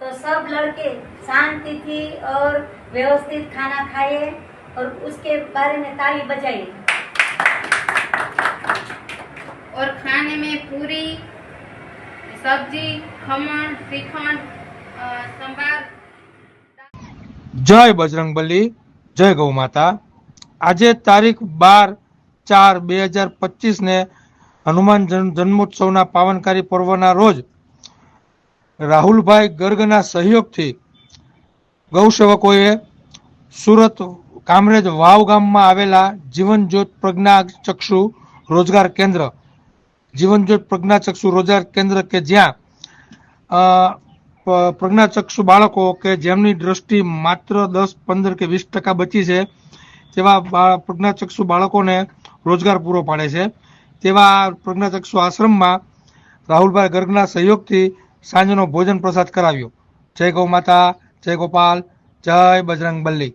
तो सब लड़के शांति थी और व्यवस्थित खाना खाए और उसके बारे में ताली बजाइए और खाने में पूरी सब्जी खमण श्रीखंड अ, संभार જય બજરંગબલી જય ગૌ માતા આજે તારીખ બાર ચાર બે હજાર પચીસને હનુમાન જન- જન્મોત્સવના પાવનકારી પર્વના રોજ રાહુલભાઈ ગર્ગના સહયોગથી ગૌસેવકોએ સુરત કામરેજ વાવ ગામમાં આવેલા જીવનજ્યોત પ્રજ્ઞા ચક્ષુ રોજગાર કેન્દ્ર, જીવનજ્યોત પ્રજ્ઞાચક્ષુ પ્રજ્ઞા ચક્ષુ રોજગાર કેન્દ્ર કે જ્યાં પ્રજ્ઞાચક્ષુ બાળકો કે જેમની દ્રષ્ટિ માત્ર દસ, પંદર કે વીસ ટકા બચી છે, તેવા બા- પ્રજ્ઞાચક્ષુ બાળકોને રોજગાર પૂરો પાડે છે. તેવા પ્રજ્ઞાચક્ષુ આશ્રમમાં રાહુલભાઈ ગર્ગના સહયોગથી સાંજનો ભોજન પ્રસાદ કરાવ્યો. જય ગૌ માતા જય ગોપાલ જય બજરંગ બલ્લી.